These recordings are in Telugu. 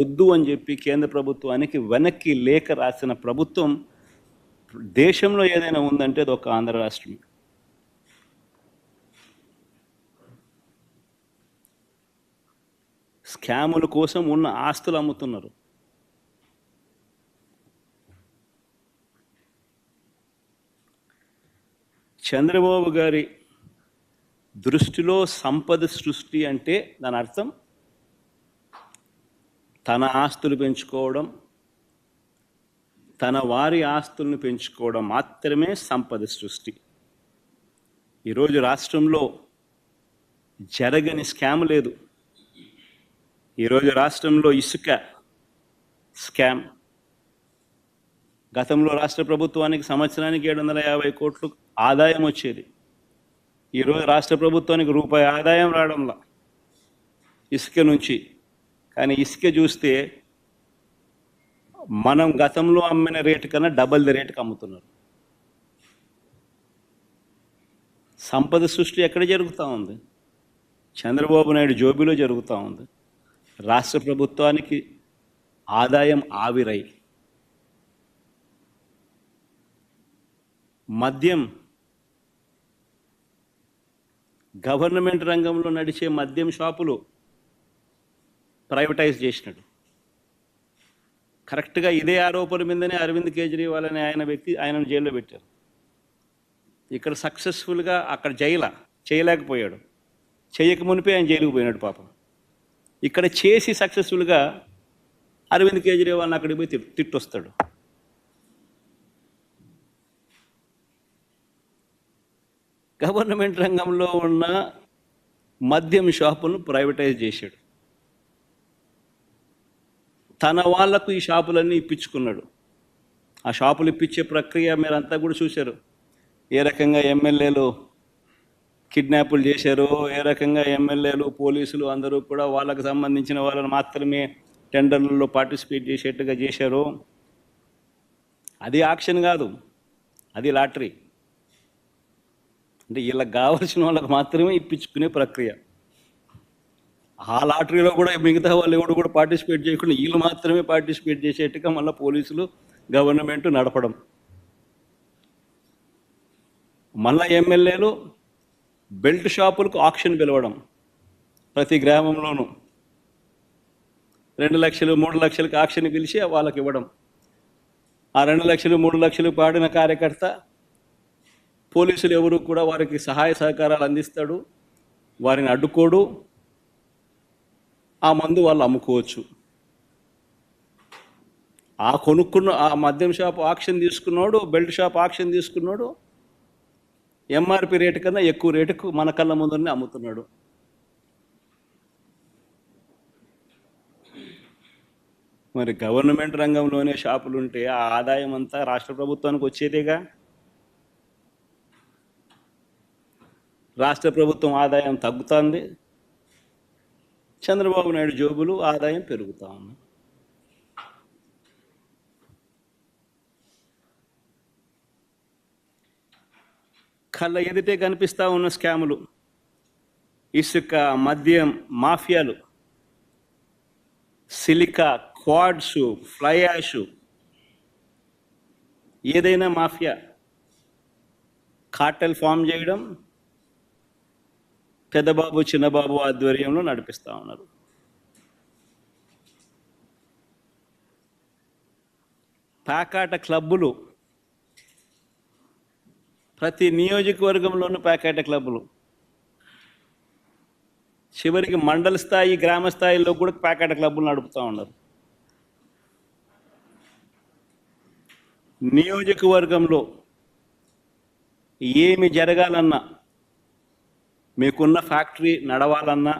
వద్దు అని చెప్పి కేంద్ర ప్రభుత్వానికి వెనక్కి లేఖ రాసిన ప్రభుత్వం దేశంలో ఏదైనా ఉందంటే అది ఒక ఆంధ్ర రాష్ట్రం స్కాముల కోసం ఉన్న ఆస్తులు అమ్ముతున్నారు. చంద్రబాబు గారి దృష్టిలో సంపద సృష్టి అంటే దాని అర్థం తన ఆస్తులు పెంచుకోవడం తన వారి ఆస్తులను పెంచుకోవడం మాత్రమే సంపద సృష్టి. ఈరోజు రాష్ట్రంలో జరగని స్కామ్ లేదు. ఈరోజు రాష్ట్రంలో ఇసుక స్కామ్. గతంలో రాష్ట్ర ప్రభుత్వానికి సంవత్సరానికి ఏడు వందల యాభై కోట్లు ఆదాయం వచ్చేది. ఈరోజు రాష్ట్ర ప్రభుత్వానికి రూపాయి ఆదాయం రావడంలా. ఇసుక నుంచి కానీ ఇసుక చూస్తే మనం గతంలో అమ్మిన రేటు కన్నా డబల్ ది రేటుకి అమ్ముతున్నారు. సంపద సృష్టి ఎక్కడ జరుగుతూ ఉంది? చంద్రబాబు నాయుడు జోబీలో జరుగుతూ ఉంది. రాష్ట్ర ప్రభుత్వానికి ఆదాయం ఆవిరై. మద్యం గవర్నమెంట్ రంగంలో నడిచే మద్యం షాపులు ప్రైవేటైజ్ చేసినాడు. కరెక్ట్గా ఇదే ఆరోపణ మీదనే అరవింద్ కేజ్రీవాల్ అనే ఆయన వ్యక్తి ఆయనను జైల్లో పెట్టారు. ఇక్కడ సక్సెస్ఫుల్గా అక్కడ జైల చేయలేకపోయాడు. చేయక మునిపే ఆయన జైలుకు పోయినాడు పాపం. ఇక్కడ చేసి సక్సెస్ఫుల్గా అరవింద్ కేజ్రీవాల్ని అక్కడికి పోయి తిట్టొస్తాడు. గవర్నమెంట్ రంగంలో ఉన్న మద్యం షాపులను ప్రైవేటైజ్ చేశాడు. తన వాళ్ళకు ఈ షాపులన్నీ ఇప్పించుకున్నాడు. ఆ షాపులు ఇప్పించే ప్రక్రియ మీరంతా కూడా చూశారు. ఏ రకంగా ఎమ్మెల్యేలు కిడ్నాపులు చేశారు ఏ రకంగా ఎమ్మెల్యేలు పోలీసులు అందరూ కూడా వాళ్ళకు సంబంధించిన వాళ్ళని మాత్రమే టెండర్లలో పార్టిసిపేట్ చేసేట్టుగా చేశారు. అది ఆక్షన్ కాదు అది లాటరీ. అంటే వీళ్ళకి కావాల్సిన వాళ్ళకి మాత్రమే ఇప్పించుకునే ప్రక్రియ. ఆ లాటరీలో కూడా మిగతా వాళ్ళు ఎవరు కూడా పార్టిసిపేట్ చేయకుండా వీళ్ళు మాత్రమే పార్టిసిపేట్ చేసేట్టుగా మళ్ళీ పోలీసులు గవర్నమెంట్ నడపడం. మళ్ళా ఎమ్మెల్యేలు బెల్ట్ షాపులకు ఆక్షన్ పిలవడం ప్రతి గ్రామంలోనూ. రెండు లక్షలు మూడు లక్షలకు ఆక్షన్ పిలిచి వాళ్ళకి ఇవ్వడం. ఆ రెండు లక్షలు మూడు లక్షలు పాడిన కార్యకర్త పోలీసులు ఎవరు కూడా వారికి సహాయ సహకారాలు అందిస్తాడు వారిని అడ్డుకోడు ఆ మందు వాళ్ళు అమ్ముకోవచ్చు. ఆ కొనుక్కున్న ఆ మద్యం షాప్ ఆక్షన్ తీసుకున్నాడు బెల్ట్ షాప్ ఆక్షన్ తీసుకున్నాడు ఎంఆర్పి రేటు కన్నా ఎక్కువ రేటుకు మన కళ్ళ ముందరనే అమ్ముతున్నాడు. మరి గవర్నమెంట్ రంగంలోనే షాపులు ఉంటే ఆ ఆదాయం అంతా రాష్ట్ర ప్రభుత్వానికి వచ్చేదేగా? రాష్ట్ర ప్రభుత్వం ఆదాయం తగ్గుతుంది. చంద్రబాబు నాయుడు జోబులు ఆదాయం పెరుగుతా ఉంది. కళ్ళ ఎదుటే కనిపిస్తూ ఉన్న స్కాములు ఇసుక మద్యం మాఫియాలు సిలికా క్వాడ్స్ ఫ్లై యాష్ ఏదైనా మాఫియా. కార్టెల్ ఫామ్ చేయడం పెద్దబాబు చిన్నబాబు ఆధ్వర్యంలో నడిపిస్తూ ఉన్నారు. ప్యాకాట క్లబ్బులు ప్రతి నియోజకవర్గంలోనూ ప్యాకాట క్లబ్బులు. చివరికి మండల స్థాయి గ్రామ స్థాయిలో కూడా ప్యాకాట క్లబ్బులు నడుపుతూ ఉన్నారు. నియోజకవర్గంలో ఏమి జరగాలన్నా మీకున్న ఫ్యాక్టరీ నడవాలన్నా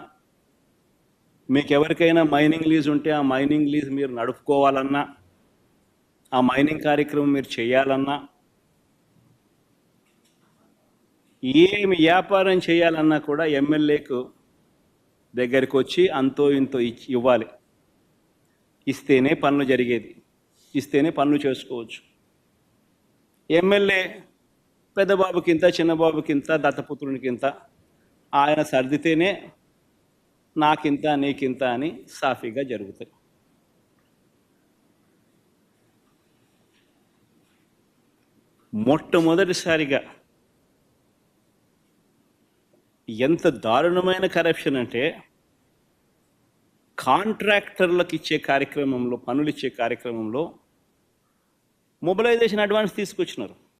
మీకు ఎవరికైనా మైనింగ్ లీజ్ ఉంటే ఆ మైనింగ్ లీజ్ మీరు నడుపుకోవాలన్నా ఆ మైనింగ్ కార్యక్రమం మీరు చేయాలన్నా ఏమి వ్యాపారం చేయాలన్నా కూడా ఎమ్మెల్యేకు దగ్గరికి వచ్చి అంతో ఇంతో ఇచ్చి ఇవ్వాలి. ఇస్తేనే పనులు జరిగేది. ఇస్తేనే పనులు చేసుకోవచ్చు. ఎమ్మెల్యే పెద్దబాబుకింత చిన్నబాబుకింత దత్తపుత్రునికింత ఆయన సర్దితేనే నాకింత నీకింత అని సాఫీగా జరుగుతాయి. మొట్టమొదటిసారిగా ఎంత దారుణమైన కరప్షన్ అంటే కాంట్రాక్టర్లకు ఇచ్చే కార్యక్రమంలో పనులు ఇచ్చే కార్యక్రమంలో మొబలైజేషన్ అడ్వాన్స్ తీసుకొచ్చినారు.